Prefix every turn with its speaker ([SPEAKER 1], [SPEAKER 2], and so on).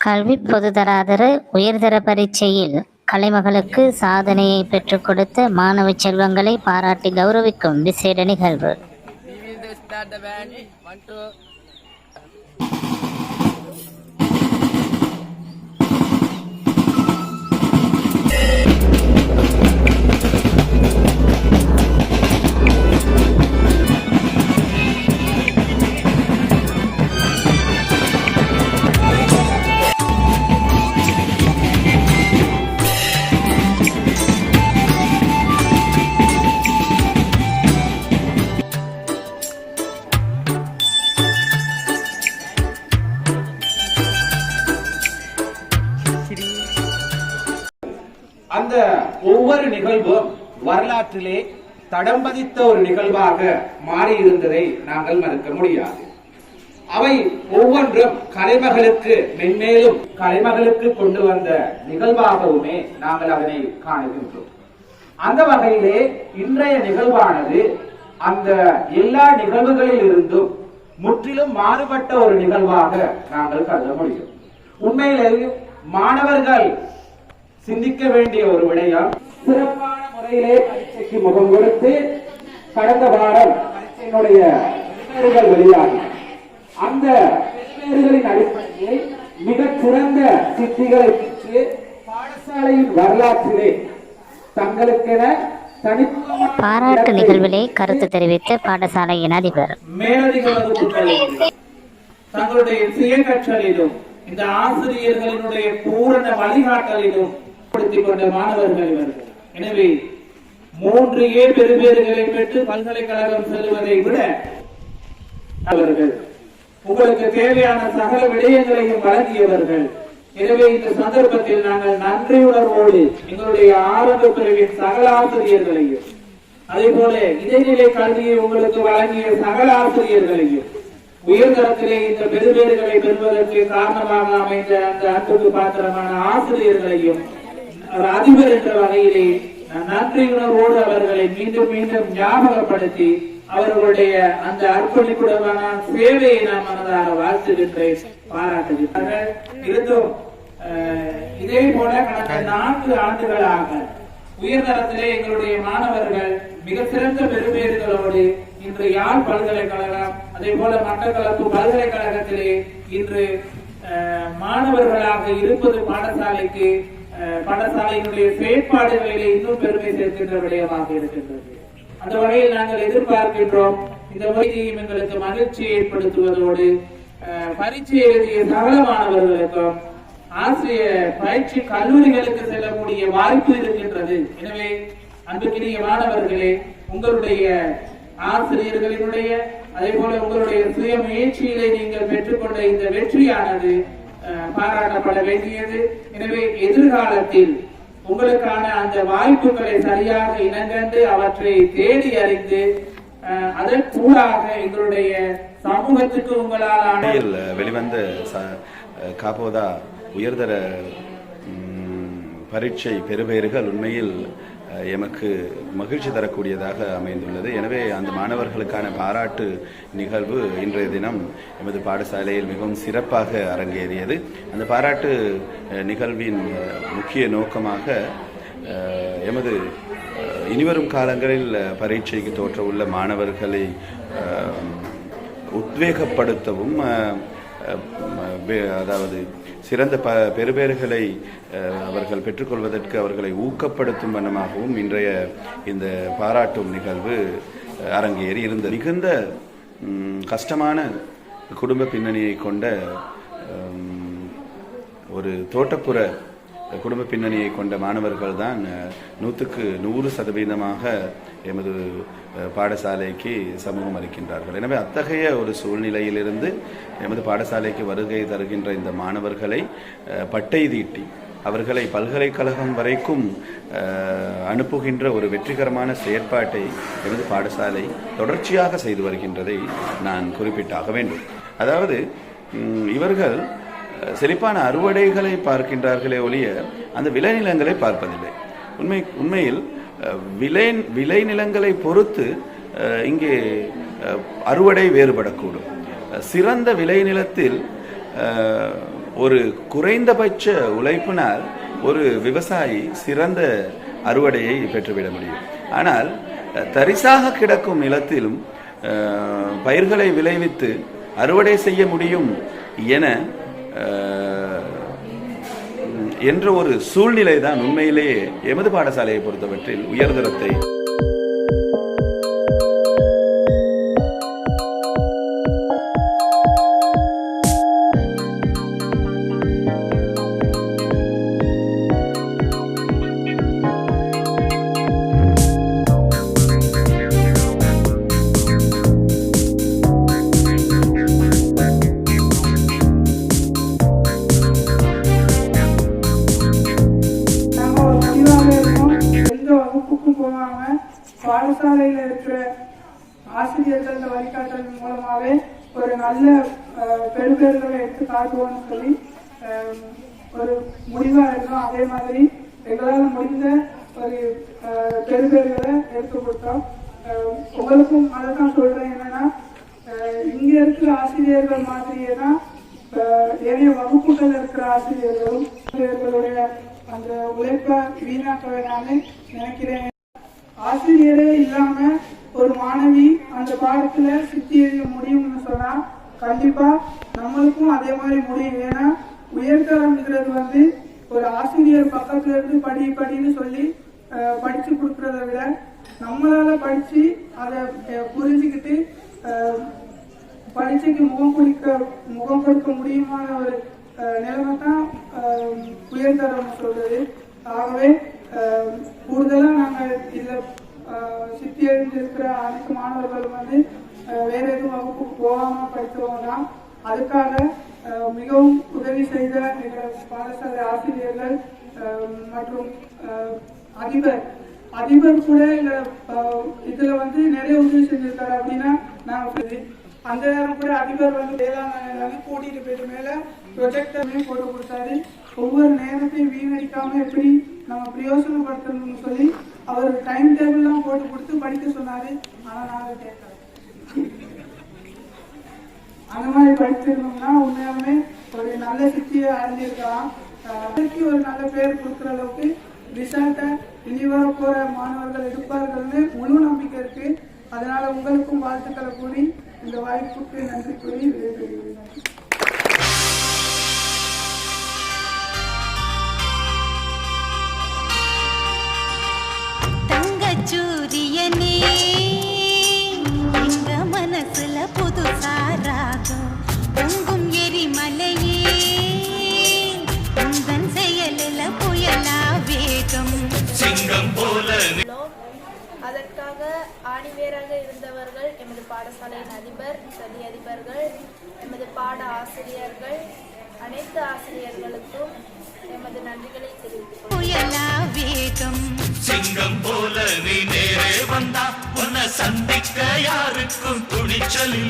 [SPEAKER 1] கல்வி பொதுதராதர உயர்தர பரீட்சையில் கலைமகளுக்கு சாதனையை பெற்றுக் கொடுத்த மாணவ செல்வங்களை பாராட்டி கௌரவிக்கும் விசேட நிகழ்வு.
[SPEAKER 2] அந்த ஒவ்வொரு நிகழ்வும் வரலாற்றிலே தடம் பதித்த ஒரு நிகழ்வாக மாறி இருந்ததை நாங்கள் மறுக்க முடியாது. அவை ஒவ்வொன்றும் கலைமகளுக்கு மென்மேலும் கலைமகளுக்கு கொண்டு வந்த நிகழ்வாகவுமே நாங்கள் அதனை காணுகின்றோம். அந்த வகையிலே இன்றைய நிகழ்வானது அந்த எல்லா நிகழ்வுகளில் இருந்தும் முற்றிலும் மாறுபட்ட ஒரு நிகழ்வாக நாங்கள் கருத முடியும். உண்மையிலே மாணவர்கள் சிந்திக்க வேண்டிய ஒரு விடயம் சிறப்பான முறையிலே பரீட்சைக்கு முகம் கொடுத்து கடந்த வாரம் பரீட்சையினுடைய பெறுகள் வெளியாகி. அந்த பெறுகளின் அடிப்படையில் மிகச் சிறந்த சித்திகளை பெற்று பாடசாலையின் வரலாற்றிலே தங்களுக்கென தனித்துவமான
[SPEAKER 1] பாராட்டு நிகழ்விலே கருத்து தெரிவித்த பாடசாலையின் அதிபர்.
[SPEAKER 2] தங்களுடைய சுய கற்றலிலும் இந்த ஆசிரியர்களினுடைய பூரண வழிகாட்டலிலும் படுத்திக் கொண்ட மாணவர்கள் இவர்கள். எனவே மூன்று ஏ பெறுபேறுகளை பெற்று பல்கலைக்கழகம் செல்வதை விட அவர்கள் உங்களுக்கு தேவையான சகல விடயங்களையும் வழங்கியவர்கள். எனவே இந்த சந்தர்ப்பத்தில் நாங்கள் நன்றியுணர்வோடு எங்களுடைய ஆரம்ப பிரிவின் சகல ஆசிரியர்களையும் அதே போல இடைநிலை கல்வியை உங்களுக்கு வழங்கிய சகல ஆசிரியர்களையும் உயர்தரத்திலே இந்த பெருவேறுகளை பெறுவதற்கு காரணமாக அமைந்த அந்த அன்புக்கு பாத்திரமான ஆசிரியர்களையும் ஒரு அதிபர் என்ற வகையிலே நன்றி உணர்வோடு அவர்களை மீண்டும் மீண்டும் ஞாபகப்படுத்தி அவர்களுடைய அந்த அர்ப்பணிப்புடனான சேவையை நான் மனதாக வாழ்த்துகின்றேன். பாராட்டுகின்றனர். இருந்தும் இதே போல கடந்த நான்கு ஆண்டுகளாக உயர்தரத்திலே எங்களுடைய மாணவர்கள் மிக சிறந்த பெருமைகளோடு இன்று யாழ் பல்கலைக்கழகம் அதே போல மட்டக்களப்பு பல்கலைக்கழகத்திலே இன்று அஹ், மாணவர்களாக இருப்பது பாடசாலைக்கு பாடசாலையினுடைய செயற்பாடுகளிலே இன்னும் பெருமை சேர்க்கின்ற விடயமாக இருக்கின்றது. அந்த வகையில் நாங்கள் எதிர்பார்க்கின்றோம். இந்த வைத்தியம் எங்களுக்கு மகிழ்ச்சியை ஏற்படுத்துவதோடு பரீட்சை எழுதிய சகல மாணவர்களுக்கும் ஆசிரியர் பயிற்சி கல்லூரிகளுக்கு செல்லக்கூடிய வாய்ப்பு இருக்கின்றது. எனவே அன்புக்கினிய மாணவர்களே உங்களுடைய ஆசிரியர்களினுடைய அதே போல உங்களுடைய சுய முயற்சியிலே நீங்கள் பெற்றுக்கொண்ட இந்த வெற்றியானது பாராட்டப்பட வேண்டியது. எனவே எதிர்காலத்தில் உங்களுக்கான அந்த வாய்ப்புகளை சரியாக இனங்கண்டு அவற்றை தேடி அறிந்து அஹ், அதற்கூடாக எங்களுடைய சமூகத்துக்கு உங்களால்
[SPEAKER 3] வெளிவந்த காபோதா உயர்தர பரீட்சை பெறுபேறுகள் உண்மையில் எமக்கு மகிழ்ச்சி தரக்கூடியதாக அமைந்துள்ளது. எனவே அந்த மாணவர்களுக்கான பாராட்டு நிகழ்வு இன்றைய தினம் எமது பாடசாலையில் மிகவும் சிறப்பாக அரங்கேறியது. அந்த பாராட்டு நிகழ்வின் முக்கிய நோக்கமாக எமது இனிவரும் காலங்களில் பரீட்சைக்கு தோற்றவுள்ள மாணவர்களை உத்வேகப்படுத்தவும் அதாவது சிறந்த ப பெறுபேறுகளை அவர்கள் பெற்றுக்கொள்வதற்கு அவர்களை ஊக்கப்படுத்தும் வண்ணமாகவும் இன்றைய இந்த பாராட்டும் நிகழ்வு அரங்கேறி இருந்தது. மிகுந்த கஷ்டமான குடும்ப பின்னணியை கொண்ட ஒரு தோட்டப்புற குடும்ப பின்னணியை கொண்ட மாணவர்கள் தான் நூற்றுக்கு நூறு சதவீதமாக எமது பாடசாலைக்கு சமூகம் அளிக்கின்றார்கள். எனவே அத்தகைய ஒரு சூழ்நிலையிலிருந்து எமது பாடசாலைக்கு வருகை தருகின்ற இந்த மாணவர்களை பட்டை தீட்டி அவர்களை பல்கலைக்கழகம் வரைக்கும் அனுப்புகின்ற ஒரு வெற்றிகரமான செயற்பாட்டை எமது பாடசாலை தொடர்ச்சியாக செய்து வருகின்றதை நான் குறிப்பிட்டாக வேண்டும். அதாவது இவர்கள் செழிப்பான அறுவடைகளை பார்க்கின்றார்களே ஒழிய அந்த விளைநிலங்களை பார்ப்பதில்லை. உண்மை உண்மையில் விளை விளைநிலங்களை பொறுத்து இங்கே அறுவடை வேறுபடக்கூடும். சிறந்த விளைநிலத்தில் ஒரு குறைந்தபட்ச உழைப்பினால் ஒரு விவசாயி சிறந்த அறுவடையை பெற்றுவிட முடியும். ஆனால் தரிசாக கிடக்கும் நிலத்திலும் பயிர்களை விளைவித்து அறுவடை செய்ய முடியும் என என்ற ஒரு சூழ்நிலை தான் உண்மையிலேயே எமது பாடசாலையை பொறுத்தவற்றில் உயர்தரத்தை
[SPEAKER 4] போகாம பாடசாலையில இருக்கிற ஆசிரியர்கள் இந்த வழிகாட்டல் மூலமாவே ஒரு நல்ல பெருபேர்களை எடுத்து காட்டுவோம்னு சொல்லி ஒரு முடிவா இருந்தோம். அதே மாதிரி எங்களால் முடிந்த ஒரு பெருபேர்களை எடுத்து கொடுத்தோம். உங்களுக்கும் அதை தான் சொல்றேன் என்னன்னா அஹ், இங்க இருக்கிற ஆசிரியர்கள் மாதிரியே தான் ஏனைய வகுப்புகள் இருக்கிற ஆசிரியர்களும் ஆசிரியர்களுடைய அந்த உழைப்பை வீணாக்க வேணாம்னு நினைக்கிறேன். ஆசிரியரே இல்லாம ஒரு மாணவி அந்த பாடத்துல சித்தி எழுத முடியும்னு சொன்னா கண்டிப்பா நம்மளுக்கும் அதே மாதிரி முடியும். ஏன்னா உயர்தரம்ங்கிறது வந்து ஒரு ஆசிரியர் பக்கத்துல இருந்து படி படின்னு சொல்லி படிச்சு கொடுக்கறத விட நம்மளால படிச்சு அதை புரிஞ்சுக்கிட்டு படிச்சுக்கு பரீட்சைக்கு முகம் கொடுக்க முகம் கொடுக்க முடியுமான ஒரு நிலைமை தான் உயர்தரம் சொல்றது. ஆகவே கூடுதலாக நாங்கள் மருத்துவம் தான் அதுக்காக அஹ், மிகவும் உதவி செய்த எங்கள் பாடசாலை ஆசிரியர்கள் மற்றும் அதிபர். அதிபர் கூட இந்த இதுல வந்து நிறைய உதவி செஞ்சிருக்காரு அப்படின்னா நான் அந்த நேரம் கூட அதிபர் வந்து வேளாண் வந்து கூட்டிட்டு போயிட்டு மேல ப்ரொஜெக்டர்லயும் போட்டு கொடுத்தாரு. ஒவ்வொரு நேரத்தையும் வீணடிக்காம எப்படி நம்ம பிரயோசனப்படுத்தணும்னு சொல்லி அவர் டைம் டேபிள்லாம் போட்டு கொடுத்து படிக்க சொன்னாரு. ஆனா அதை கேட்கல. அந்த மாதிரி படிச்சிருந்தோம்னா உண்மையாலுமே ஒரு நல்ல சித்தியை அடைஞ்சிருக்கலாம். அதுக்கு ஒரு நல்ல பேர் கொடுக்குற அளவுக்கு ரிசல்ட்டை இனி வர போற மாணவர்கள் எடுப்பார்கள்னு முழு நம்பிக்கை இருக்கு. அதனால உங்களுக்கும் வாழ்த்துக்களை கூறி இந்த வாய்ப்புக்கு நன்றி கூறி விடைபெறுகிறேன்.
[SPEAKER 5] அதற்காக ஆணிவேராக இருந்தவர்கள் எமது பாடசாலையின் அதிபர் சதி அதிபர்கள் எமது பாட ஆசிரியர்கள் அனைத்து ஆசிரியர்களுக்கும் எமது நன்றிகளை
[SPEAKER 6] வேகம்
[SPEAKER 7] சிங்கம் போல நீ நேரே வந்தா உன்னை சந்திக்க யாருக்கும் துணிச்சல் இல்லை.